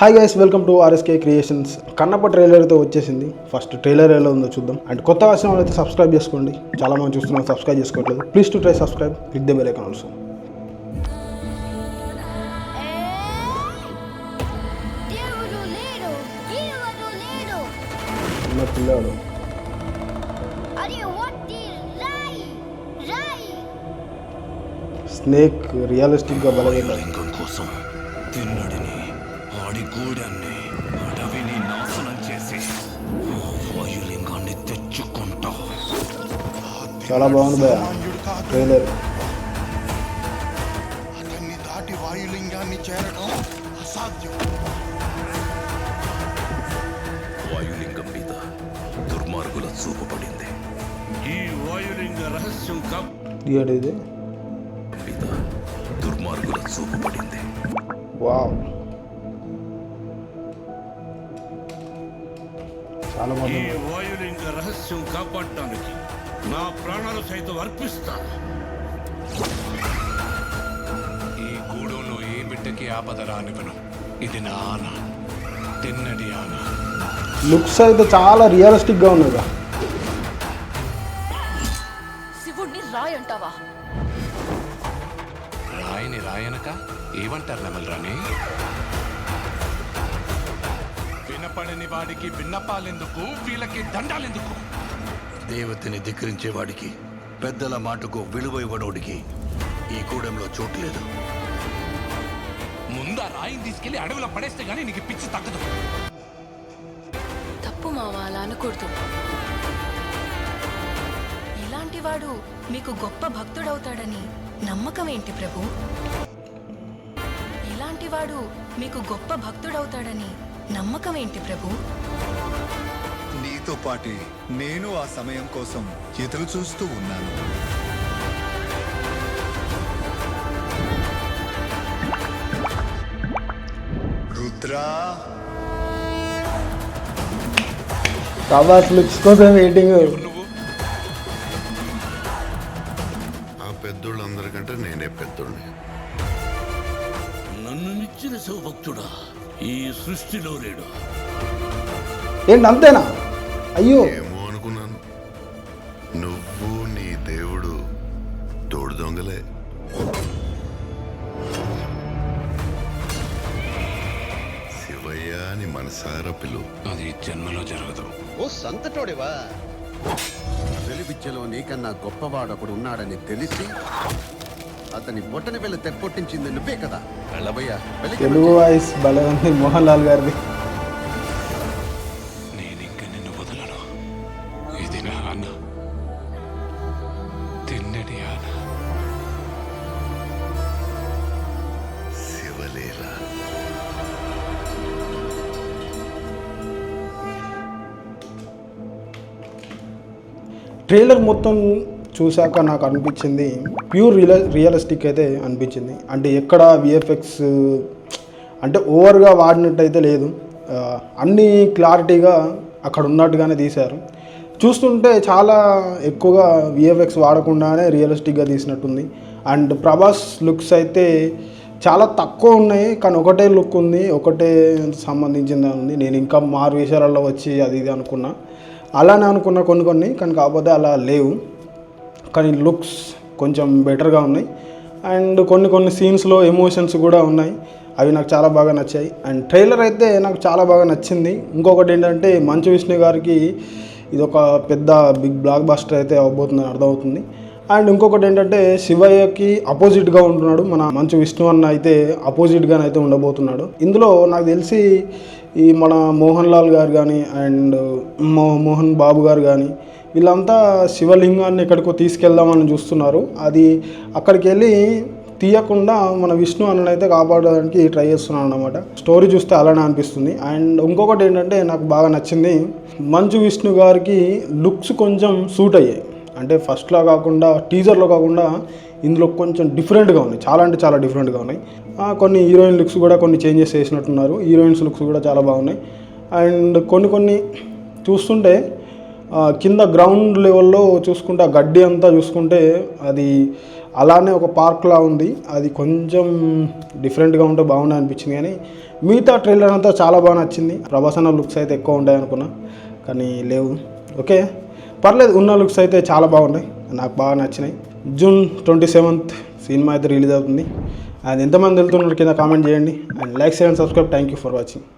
Hi guys welcome to RSK creations Kannappa trailer అయితే వచ్చేసింది. First trailer ఎలా ఉందో చూద్దాం. అండ్ కొత్త వచ్చిన వాళ్ళైతే అయితే సబ్స్క్రైబ్ చేసుకోండి. చాలా మంది చూస్తున్నారు సబ్స్క్రైబ్ చేసుకోవట్లేదు. Please to try subscribe click the bell icon also పిల్లాడు. స్నేక్ రియలిస్టిక్గా బలగైంది కోసం ఆడి గూడాన్ని అడవిని నాశనం చేసి వాయులింగాన్ని తెచ్చుకుంటా. చాలా బాగుంది భయ ట్రైలర్ అతన్ని దాటి వాయులింగాన్ని చేరడం అసాధ్యం. వాయులింగం మీద దుర్మార్గుల చూపు పడింది. ఈ వాయులింగ రహస్యం కప్ థియేటర్ ఇది? మీద దుర్మార్గుల చూపు పడింది. వావ్. ఈ వాయులింగ రహస్యం కాపాడటానికి నా ప్రాణాలు సైతం అర్పిస్తా ఈ గూడెంలో ఏ బిడ్డకి ఆపద రానివ్వను. ఇది నా ఆన తిన్నడి ఆన. లుక్స్ అయితే చాలా రియలిస్టిక్గా ఉన్నది శివుణ్ణి రాయ్ అంటావా? రాయని రాయనక ఏమంటారు నెమలరాని వినపడని వాడికి విన్నపాలెందుకు? వీళ్ళకి దండాలెందుకు? దేవతని ధిక్కరించే వాడికి పెద్దల మాటకు విలువ ఇవ్వడోడికి ఈ కూడెంలో చోటు లేదు. ముందు ఆ రాయిని తీసుకెళ్ళి అడవిలో పడేస్తే గానీ నీకు పిచ్చి తగ్గదు. తప్పు మావా అలా అనకూడదు. ఇలాంటి వాడు మీకు గొప్ప భక్తుడవుతాడని నమ్మకం ఏంటి ప్రభు? ఇలాంటి వాడు మీకు గొప్ప భక్తుడవుతాడని నమ్మకం ఏంటి ప్రభు? నీతో పాటి నేను ఆ సమయం కోసం ఎదురు చూస్తూ ఉన్నాను. రుద్రా! ప్రభాస్ లుక్స్ కోసం వెయిటింగ్ ఆ పెద్దోళ్ళందరికంటే నేనే పెద్దోళ్ళని నన్ను నిచ్చిన శివభక్తుడా? ఈ సృష్టిలో లేడు. ఏంటి అంతేనా? అయ్యో. ఏమో అనుకున్నాను. నువ్వు నీ దేవుడు తోడు దొంగలే. శివయ్య అని మనసారా పిలు. అది జన్మలో జరగదు. ఓ సంతటోడివా? వెలిపిచ్చలో నీకన్నా గొప్పవాడొకడు ఉన్నాడని తెలిసి అతని బొట్టని వెళ్ళి తెప్పొట్టించింది నువ్వే కదా. వెళ్ళబోయ్యా వెళ్ళి తెలుగు వాయిస్ భలే ఉంది మోహన్ లాల్ గారిది. నేను ఇంక నిన్ను వదలను. ఇది నా తిన్నడి శివలీల. ట్రైలర్ మొత్తం చూశాక నాకు అనిపించింది ప్యూర్ రియల్ రియలిస్టిక్ అయితే అనిపించింది. అంటే ఎక్కడ విఎఫ్ఎక్స్ అంటే ఓవర్గా వాడినట్టయితే లేదు. అన్నీ క్లారిటీగా అక్కడ ఉన్నట్టుగానే తీశారు. చూస్తుంటే చాలా ఎక్కువగా విఎఫ్ఎక్స్ వాడకుండానే రియలిస్టిక్గా తీసినట్టుంది. అండ్ ప్రభాస్ లుక్స్ అయితే చాలా తక్కువ ఉన్నాయి కానీ ఒకటే లుక్ ఉంది ఒకటే సంబంధించింది ఉంది. నేను ఇంకా మారు విషయాలలో వచ్చి అది ఇది అనుకున్నా. అలానే అనుకున్నా కొన్ని కొన్ని కానీ కాకపోతే అలా లేవు. కానీ లుక్స్ కొంచెం బెటర్గా ఉన్నాయి. అండ్ కొన్ని కొన్ని సీన్స్లో ఎమోషన్స్ కూడా ఉన్నాయి. అవి నాకు చాలా బాగా నచ్చాయి. అండ్ ట్రైలర్ అయితే నాకు చాలా బాగా నచ్చింది. ఇంకొకటి ఏంటంటే మంచు విష్ణు గారికి ఇది ఒక పెద్ద బిగ్ బ్లాక్ బాస్టర్ అయితే అవ్వబోతుందని అర్థమవుతుంది. అండ్ ఇంకొకటి ఏంటంటే శివయ్యకి అపోజిట్గా ఉంటున్నాడు మన మంచు విష్ణు అన్న అయితే అపోజిట్గానే అయితే ఉండబోతున్నాడు. ఇందులో నాకు తెలిసి ఈ మన మోహన్ లాల్ గారు కానీ అండ్ మో మోహన్ బాబు గారు కానీ వీళ్ళంతా శివలింగాన్ని ఎక్కడికో తీసుకెళ్దామని చూస్తున్నారు. అది అక్కడికి వెళ్ళి తీయకుండా మన విష్ణు అన్నని అయితే కాపాడడానికి ట్రై చేస్తున్నాను అనమాట స్టోరీ చూస్తే అలానే అనిపిస్తుంది. అండ్ ఇంకొకటి ఏంటంటే నాకు బాగా నచ్చింది మంచు విష్ణు గారికి లుక్స్ కొంచెం సూట్ అయ్యాయి. అంటే ఫస్ట్లో కాకుండా టీజర్లో కాకుండా ఇందులో కొంచెం డిఫరెంట్గా ఉన్నాయి. చాలా అంటే చాలా డిఫరెంట్గా ఉన్నాయి. కొన్ని హీరోయిన్ లుక్స్ కూడా కొన్ని చేంజెస్ చేసినట్టున్నారు. హీరోయిన్స్ లుక్స్ కూడా చాలా బాగున్నాయి. అండ్ కొన్ని కొన్ని చూస్తుంటే కింద గ్రౌండ్ లెవెల్లో చూసుకుంటే ఆ గడ్డి అంతా చూసుకుంటే అది అలానే ఒక పార్క్లా ఉంది. అది కొంచెం డిఫరెంట్గా ఉంటే బాగుండే అనిపించింది కానీ మిగతా ట్రైలర్ అంతా చాలా బాగా నచ్చింది. ప్రభాస్ అన్న లుక్స్ అయితే ఎక్కువ ఉంటాయి అనుకున్నా కానీ లేవు. ఓకే? పర్లేదు ఉన్న లుక్స్ అయితే చాలా బాగున్నాయి. నాకు బాగా నచ్చినాయి. జూన్ ట్వంటీ సెవెంత్ సినిమా అయితే రిలీజ్ అవుతుంది. అది ఎంతమంది వెళ్తున్నారు కింద కామెంట్ చేయండి. అండ్ లైక్ చేయండి subscribe thank you for watching